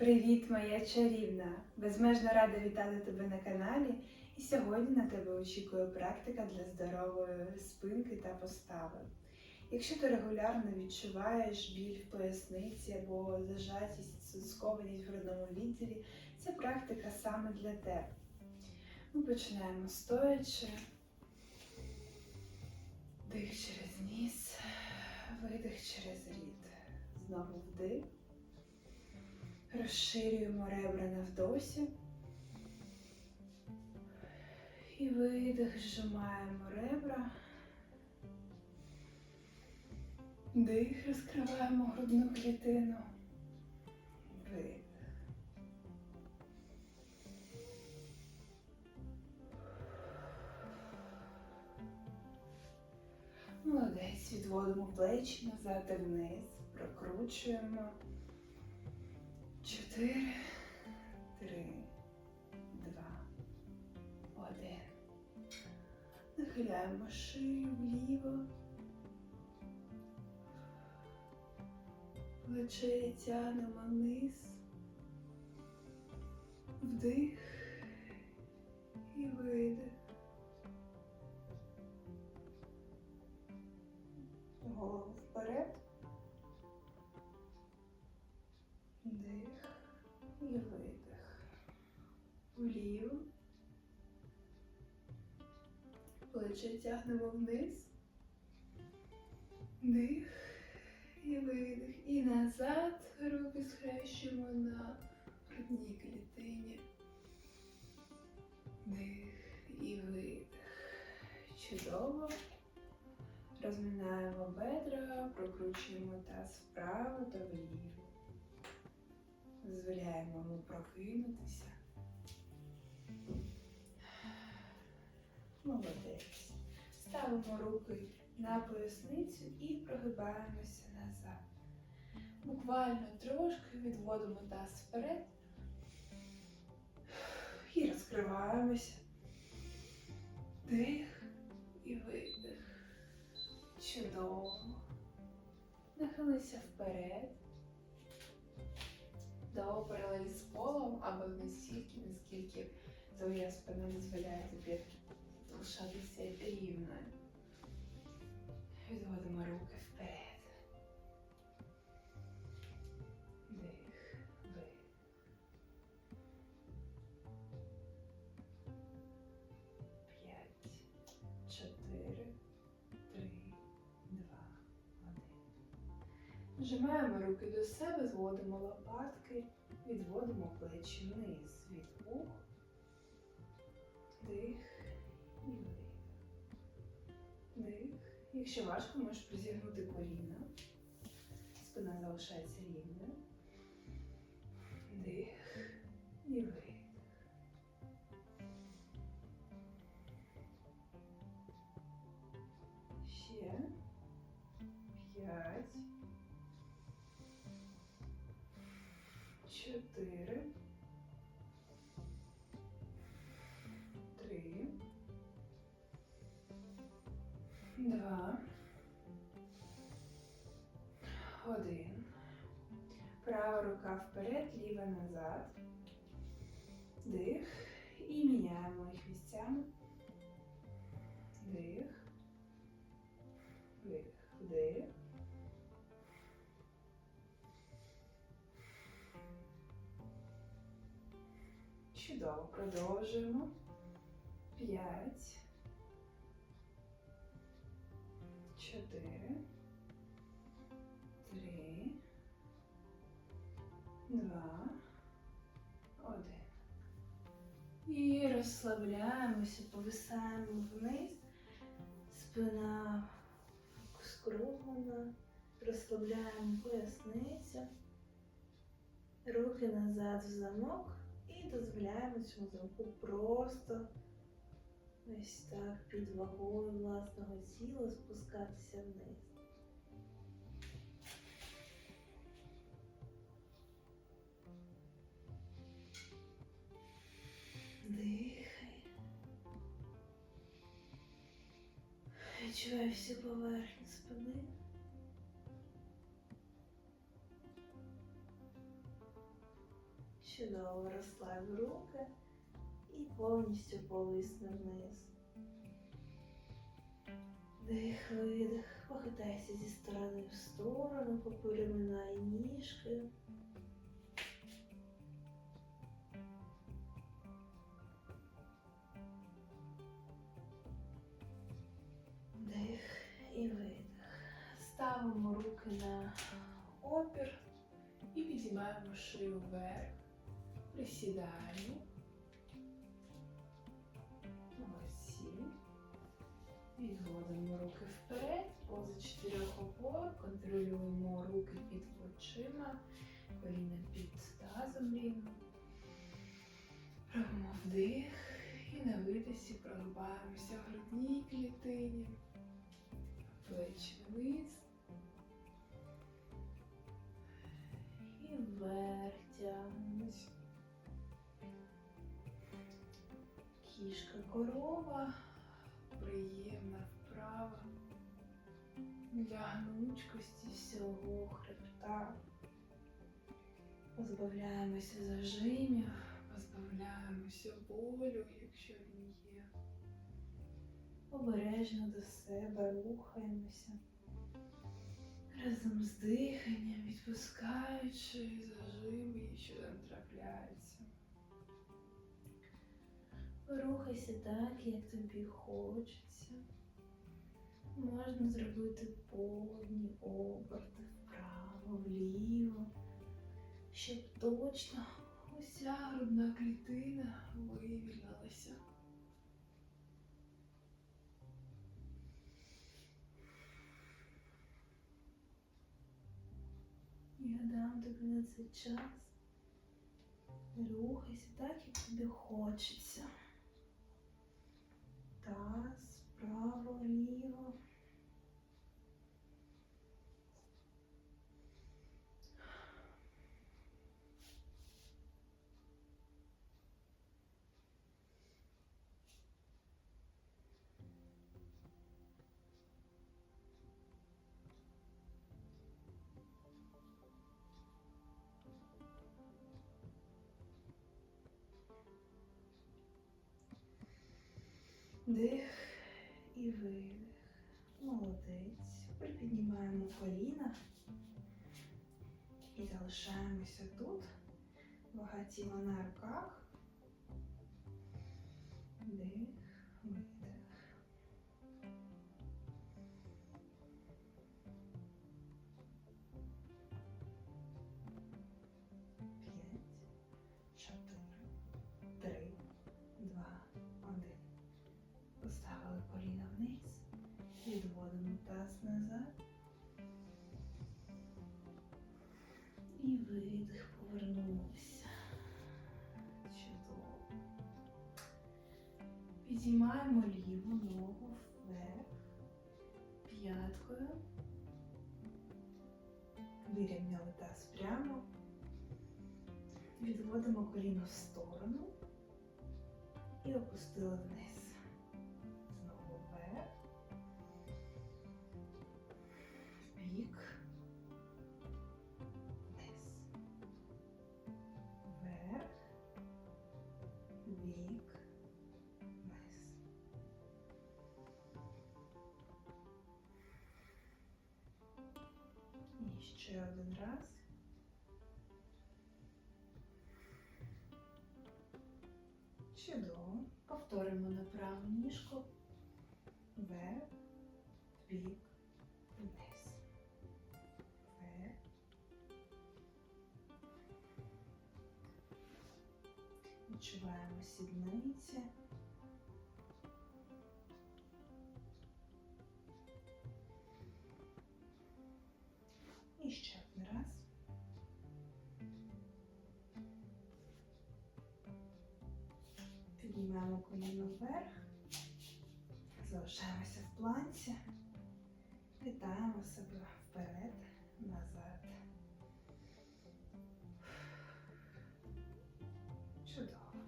Привіт, моя чарівна! Безмежно рада вітати тебе на каналі. І сьогодні на тебе очікує практика для здорової спинки та постави. Якщо ти регулярно відчуваєш біль в поясниці або зажатість, скованість в грудному відділі, ця практика саме для тебе. Ми починаємо стоячи. Дих через ніс, Розширюємо ребра на вдосі. І видих, зжимаємо ребра. Дих, розкриваємо грудну клітину. Видих. Молодець, відводимо плечі назад і вниз, прокручуємо. Чотири, три, два, один. Нахиляємо шию вліво. Плече тягнемо вниз. Вдих і видих. Голову вперед. Вліво. Плече тягнемо вниз. Дих і видих. І назад. Руки схрещуємо на грудній клітині. Дих і видих. Чудово. Розминаємо бедра, прокручуємо таз вправо та вліво. Дозволяємо йому прокинутися. Молодець. Ставимо руки на поясницю і прогибаємося назад. Буквально трошки відводимо таз вперед і розкриваємося. Дих і видих. Чудово. Нахилися вперед до паралелі з полом або настільки, наскільки твоя спина дозволяє тобі залишатися рівною. Відводимо руки вперед. Дих, видих. П'ять, чотири, три, два, один. Нажимаємо руки до себе, зводимо лопатки, відводимо плечі вниз від вух. Якщо важко, можеш призігнути коліна. Спина залишається рівною. Дих і видих. Ще. П'ять. Чотири. Вперед, ліва назад. Дих. І міняємо їх місцями. Дих. Видих. Вдих. Чудово. Продовжуємо. П'ять. Розслабляємося, повисаємо вниз. Спина скруглена. Розслабляємо поясницю. Руки назад в замок. І дозволяємо цьому замку просто ось так під вагою власного тіла спускатися вниз. Дихай. Відчувай всю поверхню спини. Чудово розслаб руки і повністю повисни вниз. Дих, видих, похитайся зі сторони в сторону, попереминай ніжки. Руки на опір І підіймаємо шию вверх. Присідаємо. Молодці. Відводимо руки вперед, поза чотирьох опор, контролюємо руки під плечима, коліна під тазом рівно. Робимо вдих і на видисі прогибаємося в грудній клітині, плечі вниз. Вверх тягнемось. Кішка корова. Приємна вправа для гнучкості всього хребта. Позбавляємося зажимів, позбавляємося болю, якщо він є. Обережно до себе рухаємося. Разом з диханням, відпускаючи зажими, що там трапляються. Рухайся так, як тобі хочеться. Можна зробити повні оберти вправо, вліво, щоб точно Уся грудна клітина вивільнилася. Я дам тобі на цей час. Рухайся так, як тобі хочеться. Таз, право, ліво. Дих і видих. Молодець. Припіднімаємо коліна і залишаємося тут. Вага тіла на руках. Дих, І видих повернувся. Чудово. Підіймаємо ліву ногу вверх, п'яткою. Вирівняли таз прямо. Відводимо коліно в сторону і опустили вниз. Ще один раз. Чудово. Повторимо на праву ніжку. Вверх, вбік, вниз. Вверх. Відчуваємо сідниці. балансі. Вітаємо себе вперед, назад. Чудово.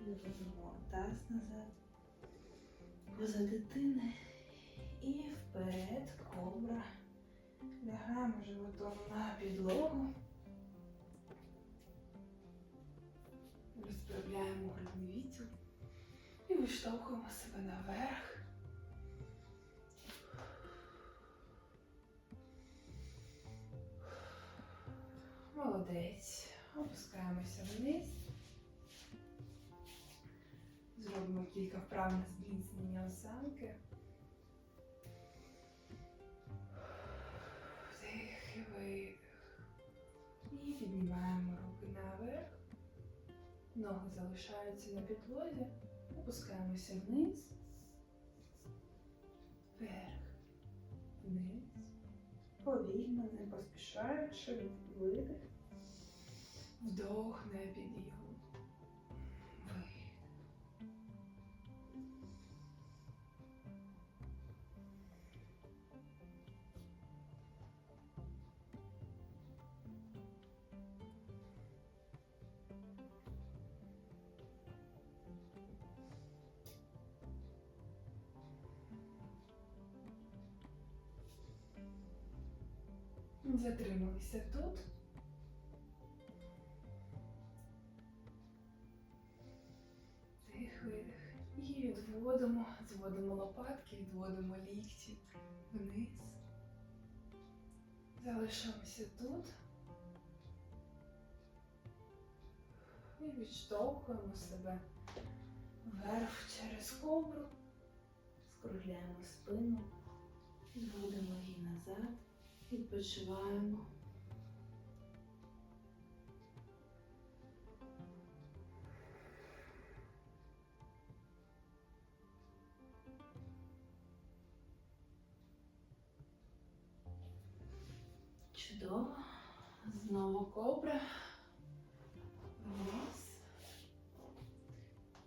Відведемо таз назад. Поза дитини. І вперед кобра. Лягаємо животом на підлогу. Розправляємо виштовхуємо себе наверх. Молодець. Опускаємося вниз. Зробимо кілька вправ на зміцнення осанки. Вдих і видих. І піднімаємо руки наверх. Ноги залишаються на підлозі. Опускаємося вниз. Вверх. Вниз. Повільно, не поспішаючи, видих. Вдох не підйом. Затрималися тут. Вдих, видих. І відводимо, зводимо лопатки, відводимо лікті вниз. Залишаємося тут. І відштовхуємо себе вверх через ковру. Скругляємо спину, зводимо її назад, відпочиваємо. Чудово. Знову кобра. Вниз.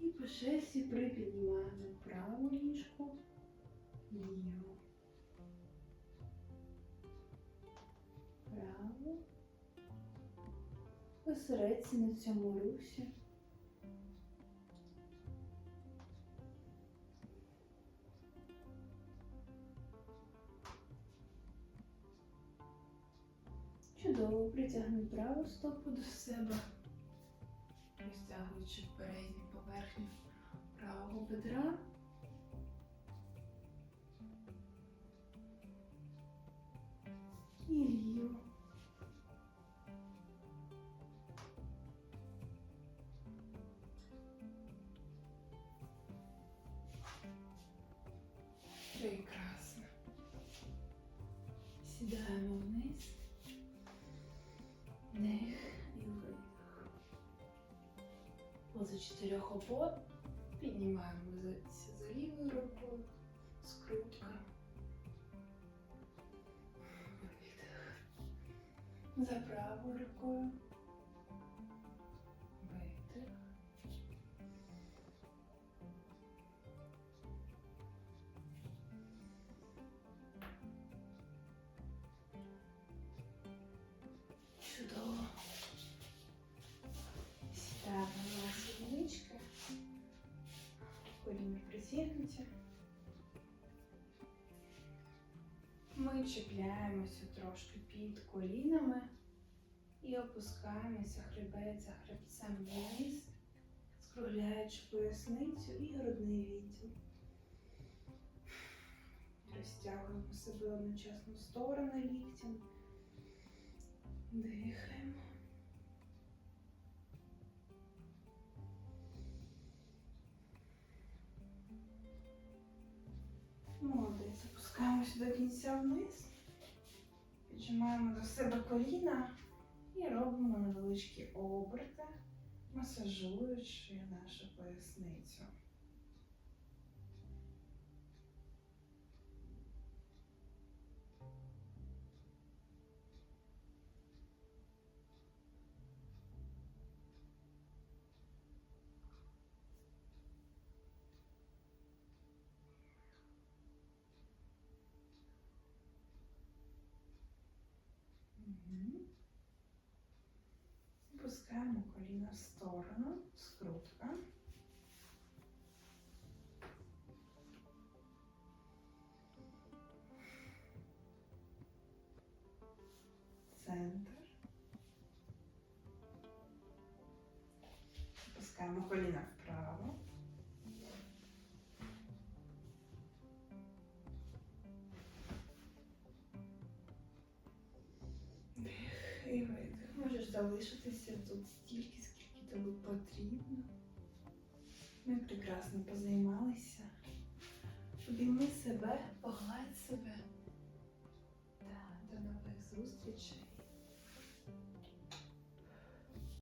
І по шерсті припіднімаємо праву Посередці на цьому русі. Чудово, притягнемо праву стопу до себе, розтягуючи передню поверхню правого бедра. Чотирьох опор. Піднімаємо за, за лівою рукою. Скрутка. За правою рукою. Коліна. Ми чіпляємося трошки під колінами і опускаємося хребець за хребцем вниз, скругляючи поясницю і грудний відділ. Розтягуємо себе одночасно в сторони ліктем. Дихаємо. Опускаємося до кінця вниз. Піджимаємо до себе коліна і робимо невеличкі оберти, масажуючи нашу поясницю. Опускаємо коліна в сторону, скрутка. Центр. Опускаємо коліна залишитися тут стільки, скільки тобі потрібно. Ми прекрасно позаймалися. Обійми себе, погладь себе. Та, до нових зустрічей.